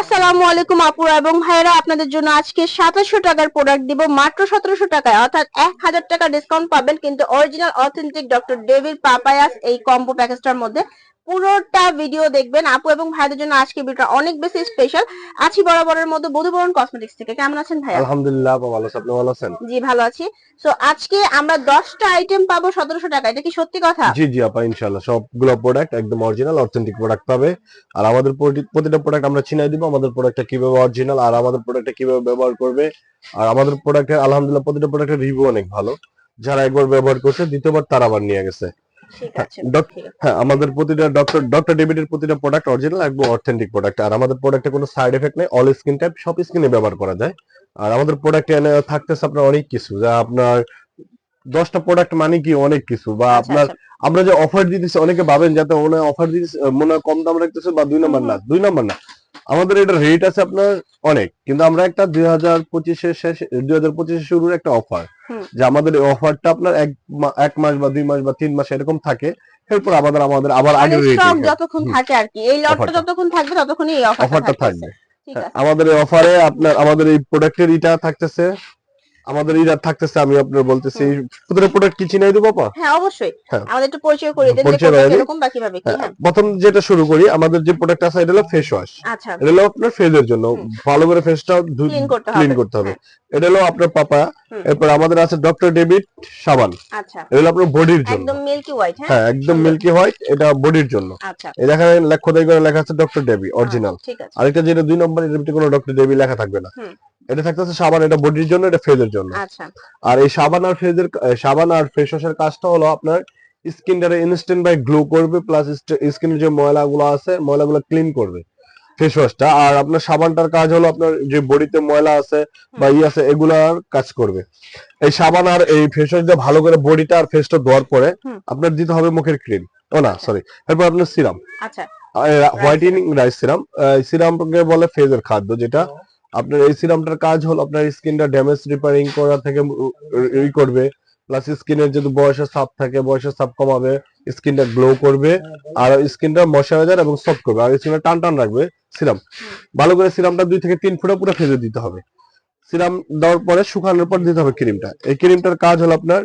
আসসালামু আলাইকুম আপুরা এবং ভাইরা আপনাদের জন্য আজকে সাতাশশো টাকার প্রোডাক্ট দিব। মাত্র সতেরোশো টাকায়, অর্থাৎ এক হাজার টাকা ডিসকাউন্ট পাবেন। কিন্তু original authentic doctor David papayas এই কম্বো প্যাকেজটার মধ্যে পুরোটা ভিডিও দেখবেন। আপু এবং ভাইদের জন্য আজকে ভিডিওটা অনেক বেশি স্পেশাল আছি বরাবরের মধ্যে বধুবরণ কসমেটিক্স থেকে। কেমন আছেন ভাই আলহামদুলিল্লাহ ভালো আছি। আপনি ভালো আছেন? জি ভালো আছি। তো আজকে আমরা দশটা আইটেম পাবো সতেরোশো টাকা এটা কি সত্যি কথা? জি জি আপা ইনশাআল্লাহ। সবগুলো প্রোডাক্ট একদম অরিজিনাল অথেন্টিক প্রোডাক্ট পাবে। আর আমাদের প্রতিটা প্রোডাক্ট আমরা চিনাই দিব। আমাদের প্রোডাক্টটা কীভাবে অরিজিনাল আর আমাদের প্রোডাক্টটা কীভাবে ব্যবহার করবে। আর আমাদের প্রোডাক্টের আলহামদুলিল্লাহ প্রতিটা প্রোডাক্টের রিভিউ অনেক ভালো। যারা একবার ব্যবহার করছে দ্বিতীয়বার তারা আবার নিয়ে গেছে। ঠিক আছে ডক- ঠিক আছে। হ্যাঁ আমাদের প্রতিটা ডক্টর ডক্টর ডেভিডের প্রতিটা প্রোডাক্ট অরিজিনাল একদম অথেন্টিক প্রোডাক্ট আর আমাদের প্রোডাক্টে কোনো সাইড এফেক্ট নেই অল স্কিন টাইপ সব স্কিনে ব্যবহার করা যায় আর আমাদের প্রোডাক্টে এনে থাকতেছে আপনার অনেক কিছু যা আপনার দশটা প্রোডাক্ট মানে কি অনেক কিছু বা আচ্ছা, আপনার আচ্ছা। আমরা যে অফার দিতেছি অনেকে ভাবেন যাতে মনে অফার দিতেছি মনে হয় কম দাম রাখতেছে বা দুই নাম্বার না দুই নাম্বার না আমাদের এটা রেট আছে আপনার অনেক কিন্তু আমরা একটা দুই হাজার পঁচিশে শেষ দুই হাজার পঁচিশে শুরুর একটা অফার যে আমাদের এই অফারটা আপনার এক এক মাস বা দুই মাস বা তিন মাস এরকম থাকে এরপর আমাদের আমাদের আবার আগের মানে রেট যতক্ষণ থাকে আর কি এই লটটা অফারটা। যতক্ষণ থাকবে ততক্ষণই এই অফারটা থাকবে। আমাদের এই অফারে আপনার আমাদের এই প্রোডাক্টের এটা থাকতেছে আমাদের ইটা থাকতেছে আমি আপনার বলতেছি প্রতিটা প্রোডাক্ট কি চিনাই দেবো আপা? হ্যাঁ অবশ্যই। হ্যাঁ। আমাদের একটু পরিচয় করে দেন যে দিই। বা কীভাবে কি? হ্যাঁ, হ্যাঁ। প্রথম যেটা শুরু করি আমাদের যে প্রোডাক্ট আছে এটা হলো ফেস ওয়াশ আচ্ছা। এটা হলো আপনার ফেজের জন্য। ভালো করে ফেসটা ক্লিন করতে হবে। এটা হলো আপনার পাপা। এরপর আমাদের আছে ডক্টর ডেভিড সাবান আচ্ছা। এটা হলো আপনার বডির জন্য। একদম মিল্কি হোয়াইট হ্যাঁ? একদম মিল্কি হোয়াইট এটা বডির জন্য। আচ্ছা। এই দেখেন লেখা করে লেখা আছে ডক্টর ডেভি অরিজিনাল ঠিক আছে। আরেকটা যেটা দুই নম্বর ভিতরে কোনো ডক্টর ডেভি লেখা থাকবে না। এটা থাকতেছে সাবান এটা বডির জন্য এটা ফেজের জন্য। আচ্ছা। আর এই সাবান আর ফেজের সাবান আর ফেস ওয়াশের কাজটা হলো আপনার স্কিনটারে ইনস্ট্যান্ট বাই গ্লো করবে প্লাস স্কিনের যে ময়লাগুলো আছে ময়লাগুলো ক্লিন করবে ফেস ওয়াশটা আর আপনার সাবানটার কাজ হলো আপনার যে বডিতে ময়লা আছে বা ই আছে এগুলার কাজ করবে। এই সাবান আর এই ফেস ওয়াশ দিয়ে ভালো করে বডিটা আর ফেসটা ধোয়ার পরে আপনার দিতে হবে মুখের ক্রিম ও না সরি এরপর আপনার সিরাম আচ্ছা। হোয়াইটেনিং রাইস সিরাম সিরামকে বলে ফেজের খাদ্য যেটা আপনার এই সিরামটার কাজ হলো আপনার স্কিনটা ড্যামেজ রিপেয়ারিং করা থেকে ই করবে। প্লাস স্কিনের যদি বয়সের সাপ থাকে, বয়সের সাপ কমাবে, স্কিনটা গ্লো করবে, আর স্কিনটা ময়শ্চারাইজার এবং সফট করবে। আর স্কিনটা টান টান রাখবে সিরাম। ভালো করে সিরামটা দুই থেকে তিন ফুটা পুরো ফেজে দিতে হবে। সিরাম দেওয়ার পরে শুকানোর পর দিতে হবে ক্রিমটা। এই ক্রিমটার কাজ হলো আপনার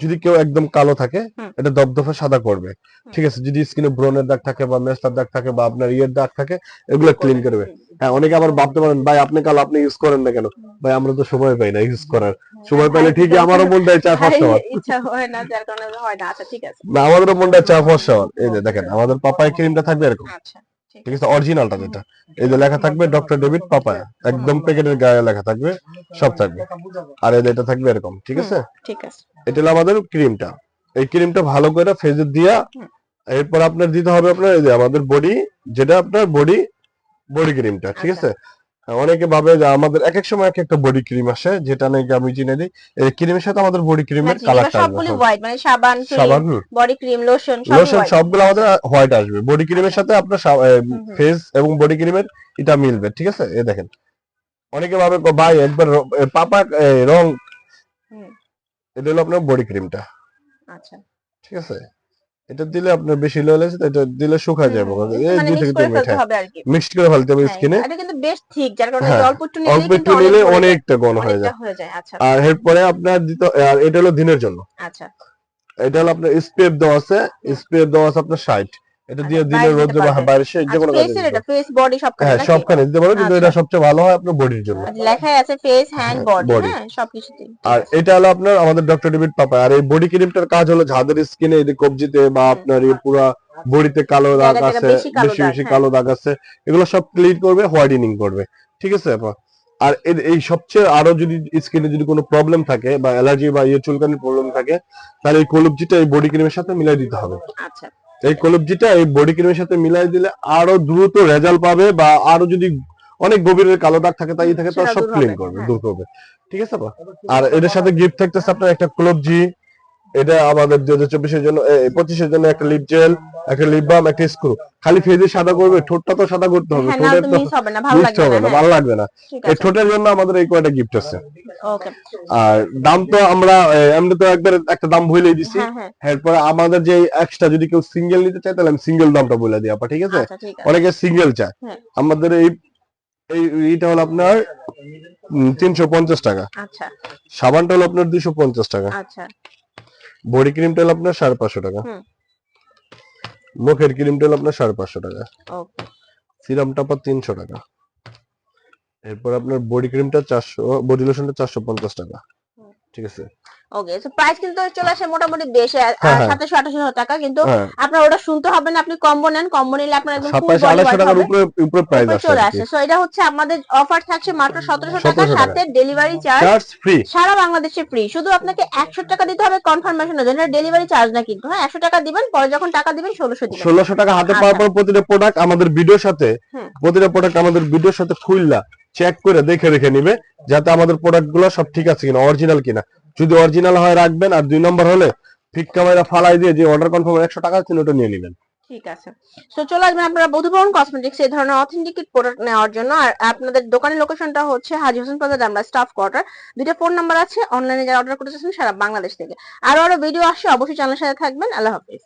যদি কেউ একদম কালো থাকে। এটা দপদপে সাদা করবে। ঠিক আছে যদি স্কিনে ব্রনের দাগ থাকে বা মেস্তার দাগ থাকে বা আপনার ইয়ের দাগ থাকে এগুলো ক্লিন করবে। হ্যাঁ অনেকে আবার ভাবতে পারেন ভাই আপনি কাল আপনি ইউজ করেন না কেন? ভাই আমরা তো সময় পাই না ইউজ করার। সময় পাইলে ঠিকই আমারও মন দেয় চার পাঁচটা বার ইচ্ছা হয় না যার কারণে হয় না। আচ্ছা ঠিক আছে। না আমাদেরও মন দেয় চার পাঁচটা হওয়ার। এই যে দেখেন আমাদের পাপায় ক্রিমটা থাকবে এরকম। আচ্ছা। ঠিক আছে অরিজিনালটা যেটা। এই যে লেখা থাকবে ডক্টর ডেভিড পাপায়া। একদম প্যাকেটের গায়ে লেখা থাকবে সব থাকবে। আর এই এটা থাকবে এরকম ঠিক আছে? ঠিক আছে। এটা হলো আমাদের ক্রিমটা। এই ক্রিমটা ভালো করে ফেজে দিয়া এরপর আপনার দিতে হবে আপনার এই যে আমাদের বডি যেটা আপনার বডি বডি ক্রিমটা ঠিক আচ্ছা। আছে? অনেকে ভাবে যে আমাদের এক এক সময় এক একটা বডি ক্রিম আসে যেটা নাকি আমি চিনে দিই এই ক্রিমের সাথে আমাদের বডি ক্রিমের আচ্ছা, কালারটা সবগুলি হোয়াইট মানে সাবান সাবান বডি ক্রিম লোশন সব লোশন সবগুলো আমাদের হোয়াইট আসবে। বডি ক্রিমের সাথে আপনার ফেস এবং বডি ক্রিমের এটা মিলবে ঠিক আছে? এই দেখেন। অনেকে ভাবে ভাই একবার পাপা রং। এটা হলো আপনার বডি ক্রিমটা আচ্ছা। ঠিক আছে? এটা দিলে আপনার বেশি লো লাগছে এটা দিলে শুকায় যাবে। এই মানে দুই মিক্স থেকে তিন মিনিট ফেলতে হবে আর কি। মিক্সড করে ফেলতে হবে হ্যাঁ, স্কিনে এটা কিন্তু বেশ ঠিক যার কারণে হ্যাঁ, অল্প একটু নিলে অল্প একটু নিলে অনেকটা ঘন হয়ে যায়। আচ্ছা। আর এরপরে আপনার দিতে আর এটা হলো দিনের জন্য। আচ্ছা। এটা হলো আপনার স্প্রে দেওয়া আছে স্প্রে দেওয়া আছে আপনার ষাট। এটা দিয়ে দিলে রোদ্রে। বাইরে সে যে কোনো আচ্ছা কাজে ফেসের দিতে এটা। ফেস বডি সব হ্যাঁ সবখানে। দিতে পারো কিন্তু আচ্ছা। এটা সবচেয়ে ভালো হয় আপনার বডির জন্য। লেখাই আছে ফেস হ্যান্ড হ্যাঁ, বডি হ্যাঁ সবকিছুতেই। আর এটা হলো আপনার আমাদের ডক্টর ডেভিড পাপা আর এই বডি ক্রিমটার কাজ হলো যাদের স্কিনে এই কবজিতে বা আপনার এই পুরা বডিতে কালো দাগ আছে বেশি বেশি হ্যাঁ। কালো দাগ আছে এগুলো সব ক্লিন করবে হোয়াইটেনিং করবে। ঠিক আছে আপা? আর এই সবচেয়ে আরও যদি স্কিনে যদি কোনো প্রবলেম থাকে বা অ্যালার্জি বা ইয়ে চুলকানির প্রবলেম থাকে তাহলে এই কলুবজিটা এই বডি ক্রিমের সাথে মিলাই দিতে হবে। আচ্ছা। এই কলবজিটা এই বডি ক্রিমের সাথে মিলাই দিলে আরও দ্রুত রেজাল্ট পাবে বা আরও যদি অনেক গভীরের কালো দাগ থাকে তাই থাকে তার সব ক্লিন করবে দ্রুত দূর করবে ঠিক আছে আর এটার সাথে গিফট থাকতেছে আপনার একটা কলবজি এটা আমাদের দুই হাজার চব্বিশের জন্য পঁচিশের জন্য একটা লিপ জেল একটা লিপ বাম একটা স্ক্রু খালি ফেজে সাদা করবে ঠোঁটটা তো সাদা করতে হবে। ঠোঁটের তো তো মিস হবে না ভালো লাগবে না ভালো এই ঠোঁটের জন্য আমাদের এই কয়টা গিফট আছে। আর দাম তো আমরা এমনি তো একবার একটা দাম ভুলেই দিছি। হ্যাঁ হ্যাঁ। এরপরে আমাদের যে এক্সট্রা যদি কেউ সিঙ্গেল নিতে চায় তাহলে আমি সিঙ্গেল দামটা বলে দিই আপা ঠিক আছে? আচ্ছা অনেকে সিঙ্গেল চায়। হ্যাঁ। আমাদের এই এই এইটা হলো আপনার তিনশো পঞ্চাশ টাকা। আচ্ছা। সাবানটা হলো আপনার দুইশো পঞ্চাশ টাকা। আচ্ছা। বডি ক্রিম তেল আপনার সাড়ে পাঁচশো টাকা। মুখের ক্রিম তেল আপনার সাড়ে পাঁচশো টাকা। সিরামটা আপনার তিনশো টাকা। এরপর আপনার বডি ক্রিমটা চারশো বডি লোশনটা চারশো পঞ্চাশ টাকা। ঠিক আছে? ওকে সো প্রাইস কিন্তু চলে আসে মোটামুটি বেশি হ্যাঁ, হ্যাঁ। সাতাশো টাকা কিন্তু হ্যাঁ। আপনার ওটা শুনতে হবে না আপনি কম্বো নেন কম্বো নিলে আপনার একদম টাকার উপরে উপরে প্রাইস আসে চলে আসে। সো এটা হচ্ছে আমাদের অফার থাকছে মাত্র সতেরোশো টাকা সাথে ডেলিভারি চার্জ ফ্রি সারা বাংলাদেশে ফ্রি শুধু আপনাকে একশো টাকা দিতে হবে কনফার্মেশনের জন্য। ডেলিভারি চার্জ না কিন্তু হ্যাঁ একশো টাকা দিবেন পরে যখন টাকা দিবেন ষোলোশো দিবেন। ষোলোশো টাকা হাতে আচ্ছা। পাওয়ার পর প্রতিটা প্রোডাক্ট আমাদের ভিডিওর সাথে। প্রতিটা প্রোডাক্ট আমাদের ভিডিওর সাথে খুললা চেক করে দেখে রেখে নিবে যাতে আমাদের প্রোডাক্টগুলো সব ঠিক আছে কিনা অরিজিনাল কিনা। যদি অরিজিনাল হয় রাখবেন, আর দুই নম্বর হলে ফিক্কা মাইরা ফালাই দিয়ে যে অর্ডার কনফার্ম একশো টাকা আছে, ওটা নিয়ে নেবেন। ঠিক আছে। তো চলে আসবেন আপনারা বধুভবন কসমেটিক্স এই ধরনের অথেন্টিকেট প্রোডাক্ট নেওয়ার জন্য। আর আপনাদের দোকানের লোকেশনটা হচ্ছে হাজি হোসেন প্লাজা আমরা স্টাফ কোয়ার্টার দুইটা ফোন নাম্বার আছে অনলাইনে যারা অর্ডার করতে চাচ্ছেন, সারা বাংলাদেশ থেকে। আরও আরও ভিডিও আসছে অবশ্যই চ্যানেলের সাথে থাকবেন। আল্লাহ হাফিজ।